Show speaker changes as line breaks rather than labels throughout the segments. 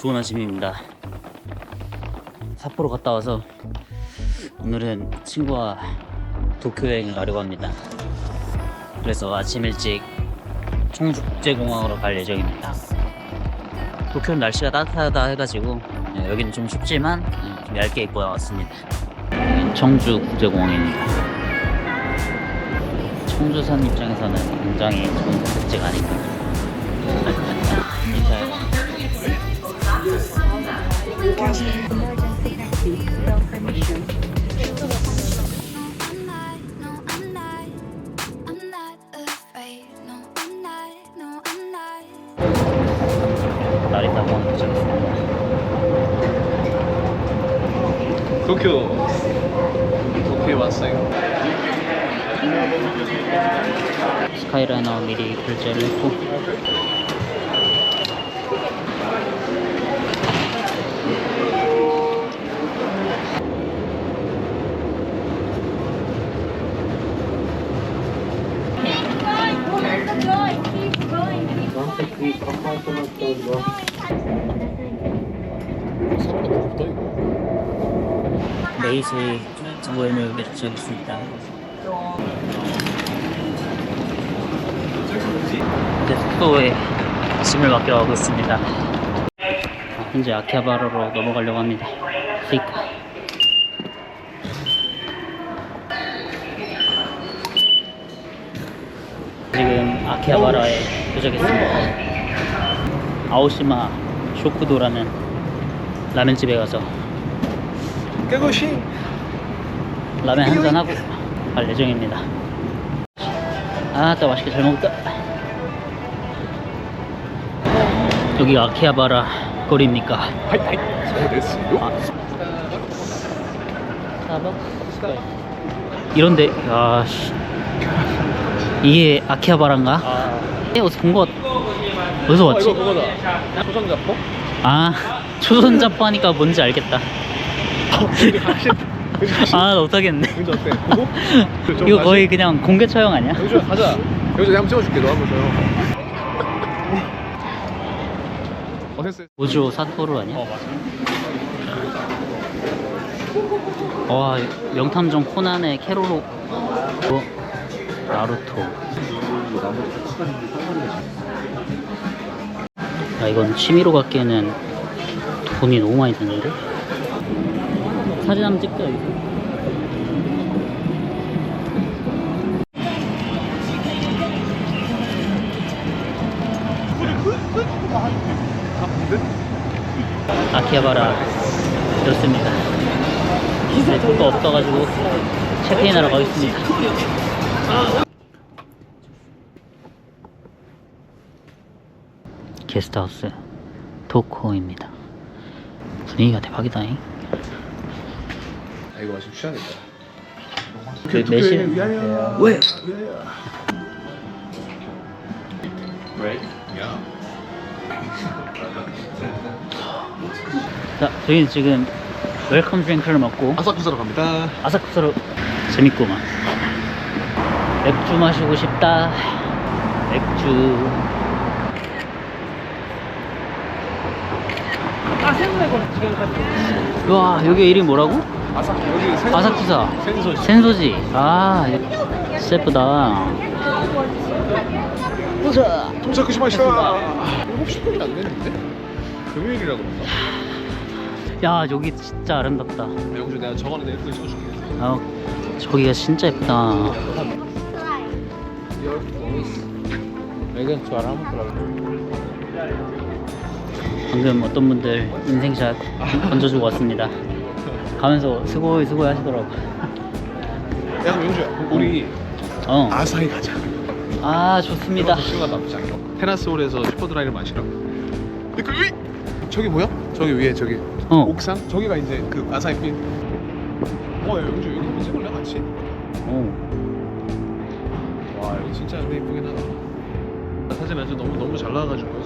좋은 아침입니다. 삿포로 갔다 와서 오늘은 친구와 도쿄 여행을 가려고 합니다. 그래서 아침 일찍 청주국제공항으로 갈 예정입니다. 도쿄는 날씨가 따뜻하다 해가지고 예, 여기는 좀 춥지만 예, 좀 얇게 입고 나왔습니다. 청주국제공항입니다. 청주산 입장에서는 굉장히 좋은 선택지가 아닌가. 리타 공항 도착했습니다.
도쿄 도쿄에 왔어요.
스카이라이너 미리 결제를 했고 메이스의 모임을 개최하겠습니다. 이제 숙소에 짐을 맡겨가고 있습니다. 아, 현재 아키하바라로 넘어가려고 합니다. 스이카. 지금 아키하바라에 도착했습니다. 아오시마 쇼쿠도라는 라면집에 가서
깨고시
라면 한 잔 하고 갈 예정입니다. 아, 또 맛있게 잘 먹었다. 여기가 아키하바라 거리입니까?
하이 하이.
아. 이런데, 아, 씨. 이게 아키하바라인가?
아
에, 어디서 본 것, 어디서
어,
봤지?
이거 그거다. 초정자포?
아, 초선 잡고 하니까 뭔지 알겠다. 아, 나 못하겠네.
여기서 어때? 보고? 좀
이거? 거의 그냥 공개 처형 아니야?
여기서 가자. 여기서 내가 한번 찍어줄게. 너 한번 줘. 어땠어요?
오조 사토루 아니야?
어 맞아.
와 명탐정 코난의 캐로로 어, 나루토 아 이건 취미로 갖기에는 돈이 너무 많이 드는데 사진 한번 찍자 여기서 아키하바라 좋습니다 네, 돈도 없어가지고 체크인하러 가겠습니다. 게스트하우스 도코입니다. 분위기가 대박이다잉.
아 이거 마시면 취하겠다.
그 매실
위하여. 왜? 야.
자, 저희는 지금 웰컴 드링크를 먹고
아사쿠사로 갑니다.
아사쿠사로 재밌구만. 맥주 마시고 싶다. 맥주. 와, 여기 이름이 뭐라고?
아사 여기 센
아사쿠사.
센소지.
센소지. 아, 진짜 예쁘다. 보자.
도착하시마시다. 7시 안 됐는데? 금요일이라 그런가?
야, 여기 진짜 아름답다.
영주 내가 저거는 예쁘게 찍어줄게.
아, 저기가 진짜 예쁘다. 방금 어떤 분들 인생샷 던져주고 왔습니다. 가면서 수고해 수고해 하시더라고.
야 그럼 영주야 우리
어.
아사히 가자.
아 좋습니다.
시간 남지 않게. 테라스 홀에서 슈퍼드라이를 마시러. 그 위! 저기 뭐야? 저기 위에 저기
어.
옥상? 저기가 이제 그 아사히 핀. 어, 야, 영주 여기 한번 찍을래 같이?
어.
와 여기 진짜 근데 이쁘긴 하다. 사진 아주 너무 너무 잘 나와가지고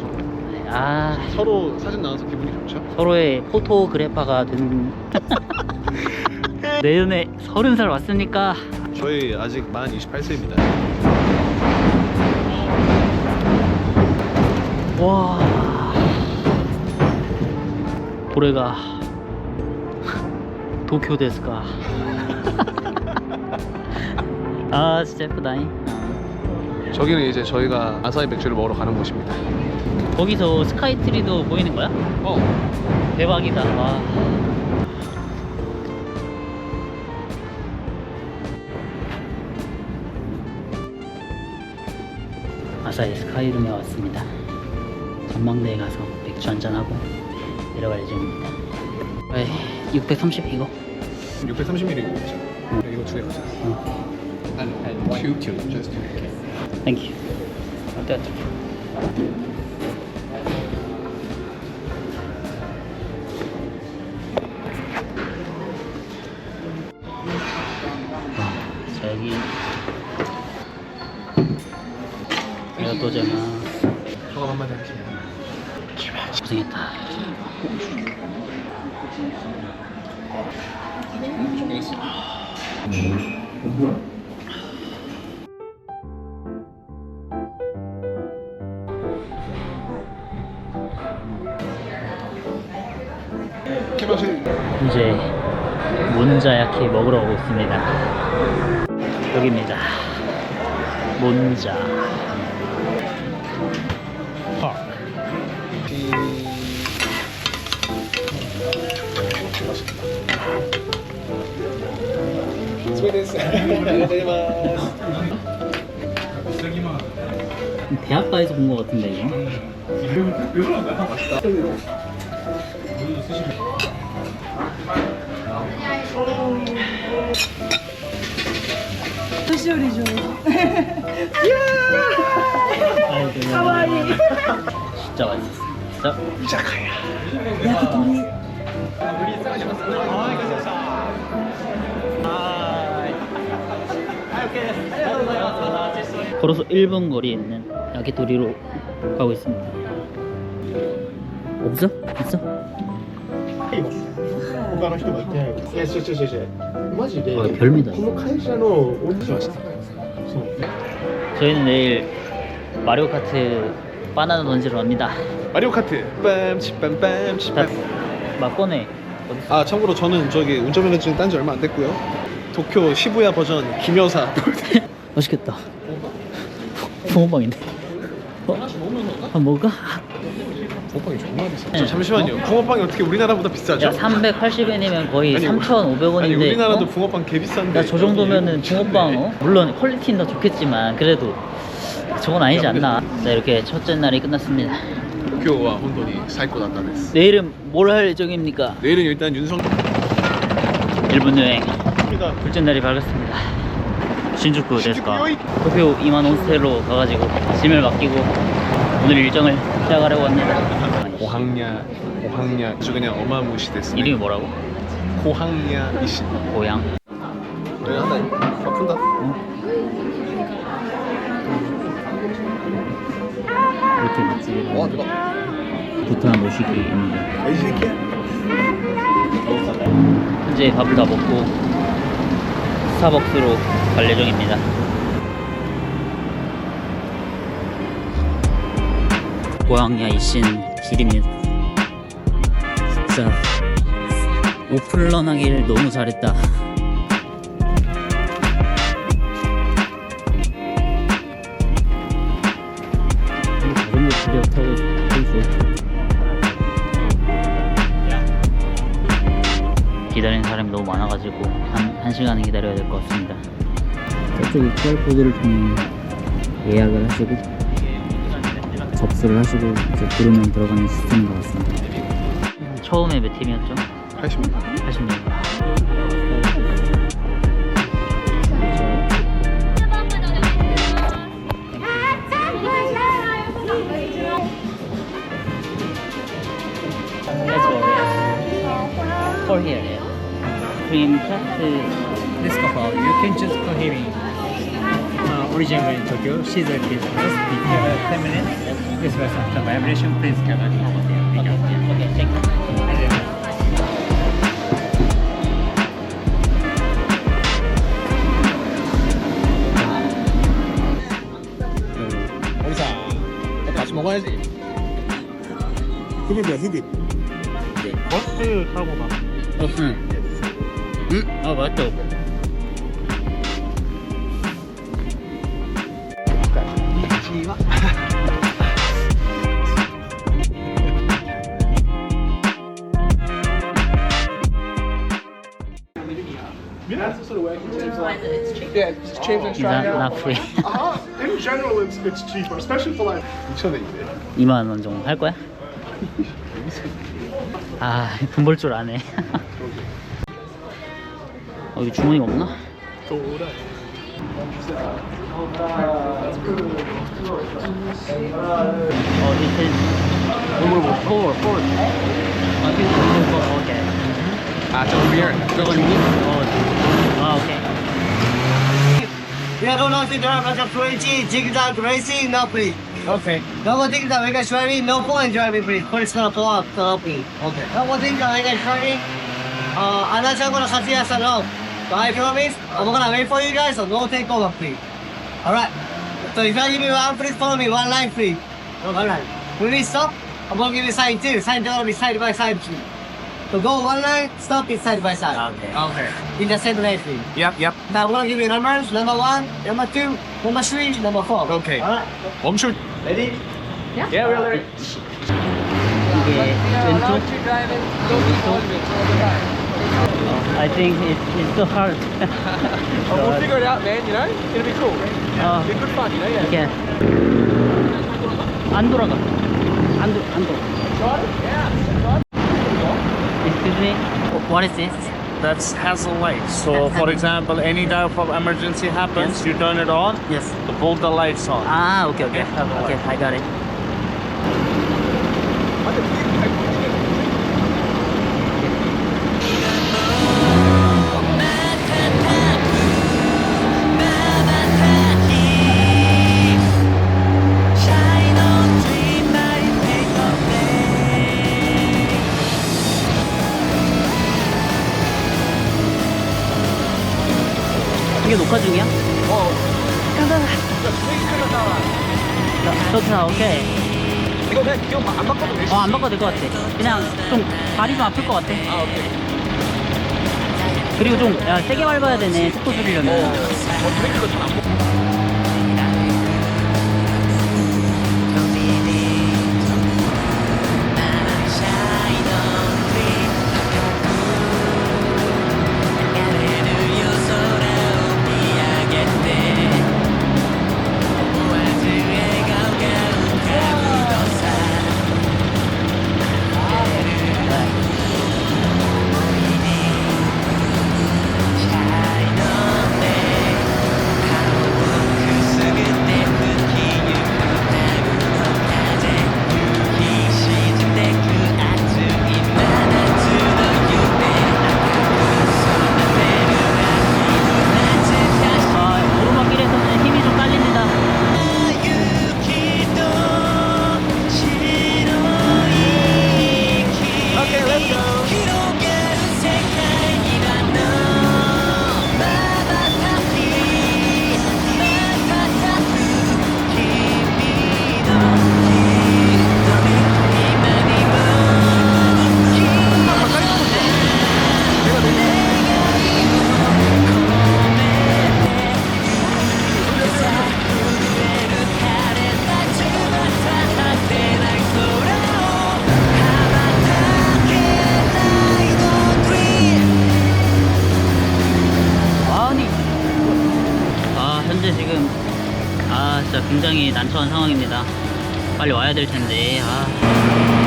아
서로 사진 나와서 기분이 좋죠?
서로의 포토그래퍼가 된. 내년에 서른 살 왔으니까
저희 아직 만 28세입니다.
와 고래가 도쿄 데스까 아 진짜 예쁘다잉
저기는 이제 저희가 아사히 맥주를 먹으러 가는 곳입니다.
거기서 스카이트리도 보이는 거야?
어.
대박이다 와. 아사히 스카이룸에 왔습니다 전망대에 가서 맥주 한잔하고 내려갈 예정입니다 왜630 이거?
630ml고 이거 두개 가자.
어.
And and two two just two.
땡큐 어때 어때 여기 내가 또 제가
소감 한마디 할게요.
고생했다. 이제 몬자야키 먹으러 오고 있습니다 여기입니다. 몬자. 대학가에서 본 것 같은데 이거 かわいい진짜 맛있었어 진짜 걸어서 1분 거리에 있는 야키토리로 가고 있습니다 없어? 있어?
他の人もいて、いや、違う違う違う違う、マジで、
아 별미다
この会社の御社はそう。
저희는 내일 마리오 카트 바나나 던지러 갑니다
마리오 카트. 빰 치빰빰 치빰.
막 꺼내 어딨어?
아 참고로 저는 저기 운전면허증 딴 지 얼마 안 됐고요. 도쿄 시부야 버전 김여사.
맛있겠다 붕어빵인데 어? 한 먹을까?
붕어빵이 정말 비싸.
네.
저 잠시만요. 붕어빵이 어떻게 우리나라보다 비싸죠?
야 380엔이면 거의
아니,
3,500원인데
아니 우리나라도
어?
붕어빵 개 비싼데.
야 저 정도면은 붕어빵 어? 물론 퀄리티는 더 좋겠지만 그래도 저건 아니지 않나 네 이렇게 첫째 날이 끝났습니다
도쿄와 혼돈이 사이코 났다네스.
내일은 뭘 할 예정입니까?
내일은 일단 윤성.
일본 여행 둘째 날이 밝았습니다 신주쿠 데스까 도쿄 이만 온스테로 가가지고 짐을 맡기고 오늘 일정을 시작하려고 합니다
고항야 고항야 아주 그냥 어마무시 됐어.
이름이 뭐라고?
고항야 이신.
고향
네, 한다. 아픈다.
이렇게 맛집이
와 대박.
부탄 모시기 있는데
이 새끼야.
현재 밥을 다 먹고 스타벅스로 갈 예정입니다. 고양야 이신 길입니다. 진짜 오픈런하기를 너무 잘했다. 되게 좋을 기다리는 사람이 너무 많아가지고 한, 한 시간은 기다려야 될 것 같습니다. 저쪽에 QR코드를 통해 예약을 하시고 접수를 하시고 이제 부르면 들어가는 시스템인 것 같습니다. 처음에 몇 팀이었죠?
80명.
80명. Let's go. For here, yeah. Cream cat.
This couple, you can choose Kohiri. Uh, originally in Tokyo, she's a business. Uh, 10 minutes. This was after vibration, please get it.
Okay, thank you.
어디서? 같이 먹어야지.
흡입이야, 흡 입.
네.
버스 타고 가.
어, 응. 응? 아, 맞다. Is that not free?
Uh, in general, it's it's cheaper, especially for like.
2만 원 정도 할 거야? 아, 돈 벌 줄 아네. 어, 여기 주머니가 없나? 어, it is four, four. 아, 이거 number four, okay.
Ah,
it's over here. Go on me. Oh, okay.
We are going to drive as a 20 zigzag racing, no please. Okay. No one thinks that we can driving, no point driving, please. Police going to blow up, so no please. Okay. No one thinks that we can driving. Uh, unless I'm going to cut you as a no. But I promise, I'm going to wait for you guys, so no take over, please. Alright. So if you give me one, please follow me, one line, please. No, one line. Will stop? I'm going to give you sign two. Sign two, going to be side by side, please So go one line, stop it side by side. Okay. Okay. In the same lane, please.
Yep, yep.
Now I'm gonna give you numbers. Number one, number two, number three, number four.
Okay.
Alright.
멈출.
Ready?
Yeah, we're ready.
이게 왼쪽? 어, I think it's, it's so hard.
Oh, we'll figure it out, man, you know? It'll be cool.
어,
Be good fun, you know? Yeah.
이게 안 돌아가. 안, 도, 안 돌아. me? What is this?
That's hazard light. So for example, any type of emergency happens, yes. you turn it on.
Yes.
To pull the lights on.
Ah,
okay,
okay, okay. okay I got it. 녹화 중이야? 어. 가자. 좋다, 오케이.
이거 그냥 기억 안 바꿔도 되지?
어, 안 바꿔도 될 것 같아. 그냥 좀 발이 좀 아플 것 같아.
아, 오케이.
그리고 좀 야, 세게 밟아야 되네. 속도 줄이려면.
어, 브레이크도 잘안
굉장히 난처한 상황입니다. 빨리 와야 될 텐데. 아.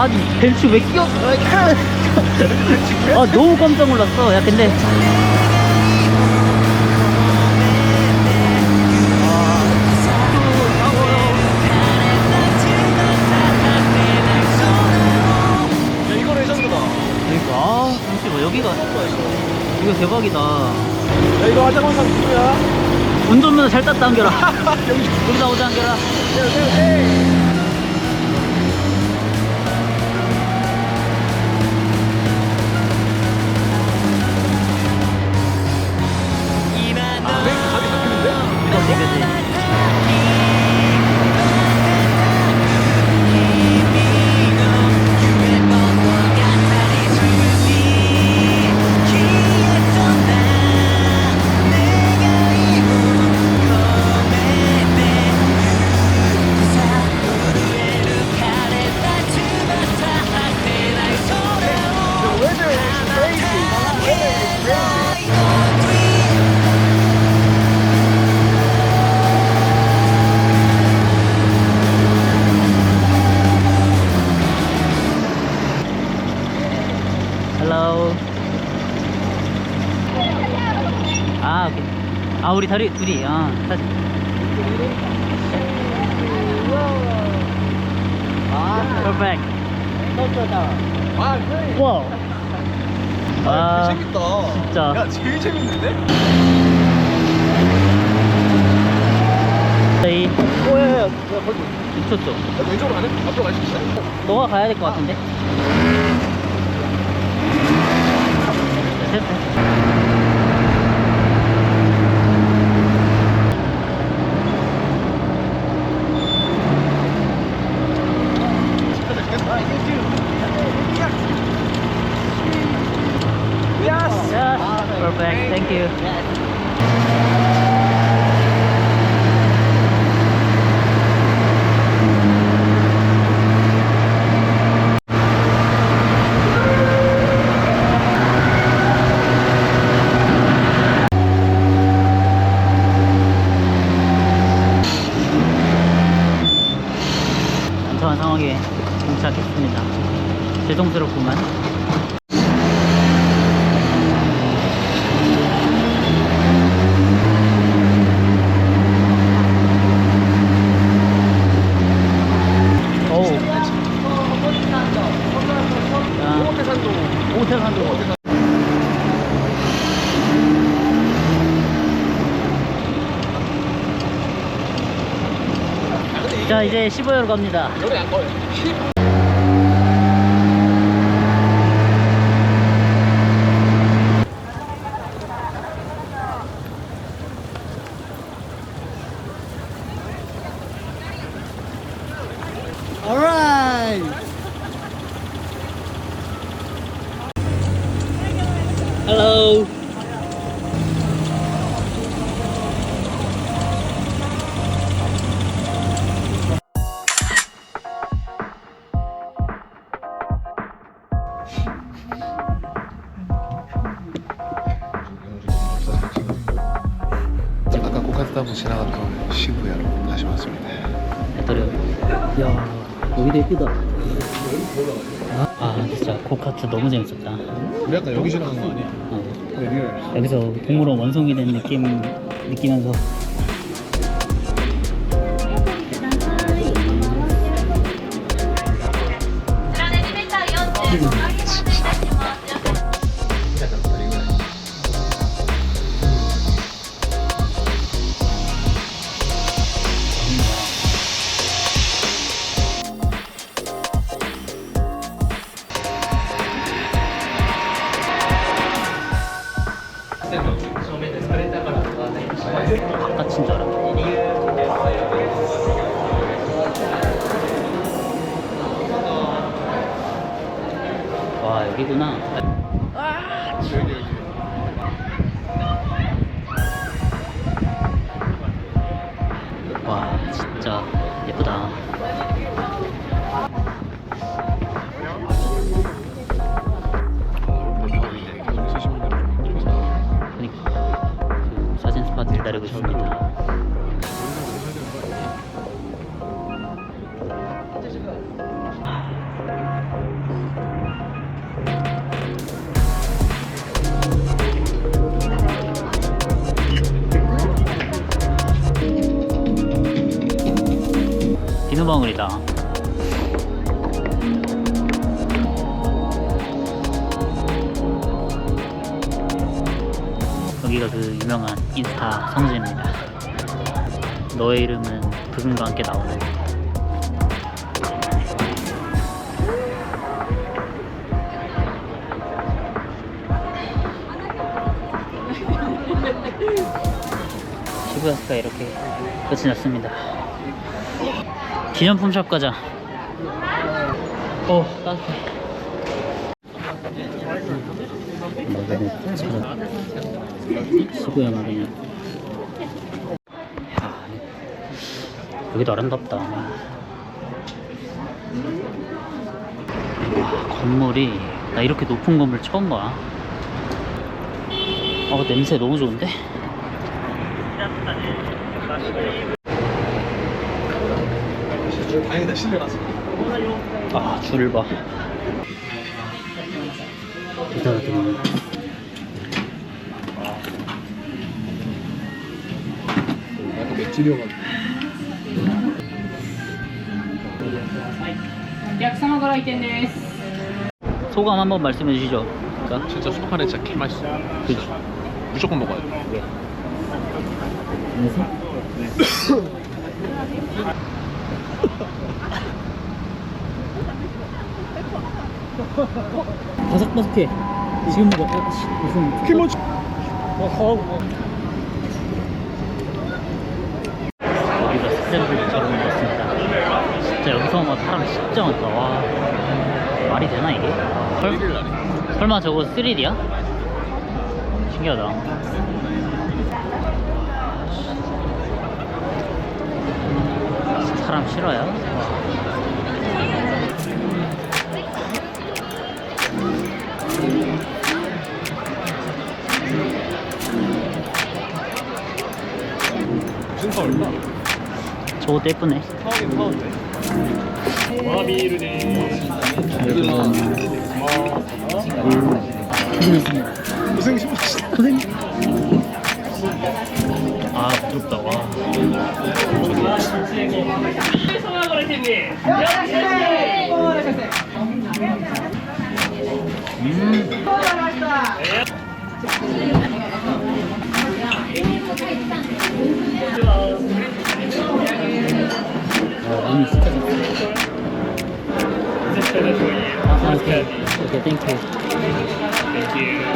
아니, 벤츠 왜 끼어? 아, 너무 깜짝 놀랐어. 야, 근데.
야, 이거 레전드다.
그러니까, 아, 와 잠시만 여기가 이거 대박이다
야 이거 하자고 한 누구야?
운전면허 잘 땄다 한결아 여기다 오자 한결아 그치 perfect.
아 그래.
와. 아,
재밌다.
진짜.
야 제일 재밌는데?
저희
오야 야. 야 거기.
미쳤죠?
야, 왼쪽으로 가네? 앞으로 있어?
너가 가야 될 것 같은데? 됐다.
Yes.
Yes, perfect. Thank you. 안타한 상황에 동착했습니다. 죄송스럽구만. 오. 자,
호텔산도.
오태산도. 자, 이제 15여로 갑니다.
고카스타부 지나갔던 시부야로 다시 왔습니다.
배터리. 야, 여기도 예쁘다. 아, 진짜 고카트 너무 재밌었다.
우리 아까 여기 지나간 거 아니야?
어. 여기서 동물원 원숭이 된 느낌 느끼면서 바깥인 줄 알았네. 와 여기구나. 비누방울이다. 여기가 그 유명한 인스타 성지입니다. 너의 이름은 부금과 함께 나오는 시부야스가 이렇게 끝이 났습니다. 기념품 샵 가자. 어, 따뜻해. 시부야 말이냐. 야, 여기도 아름답다. 와, 건물이 나 이렇게 높은 건물 처음 봐. 어 냄새 너무 좋은데?
다행이다 실내 가서.
아 줄을 봐. 대단하다.
약간 맥주류만.
소감 한번 말씀해 주시죠. 자,
진짜 소판에 진짜 개 맛있어.
그죠?
무조건 먹어야 돼.
바삭바삭해. 지금 먹어. 어, 씨, 무슨
키모치.
여기가 스탠드처럼 생겼습니다. 진짜 여기서 막 사람 진짜 많다. 와 말이 되나 이게? 설,
1일 날에.
설마 저거 3D야? 신기하다. 사람 싫어요? 와.
무슨 타월까?
저것도 예쁘네.
타워긴 타워인데. 고생 심하시다.
아 부럽다 와. 음. 눈이 진짜 좋다. 아, 오케이. 오케이, 땡큐. 땡큐.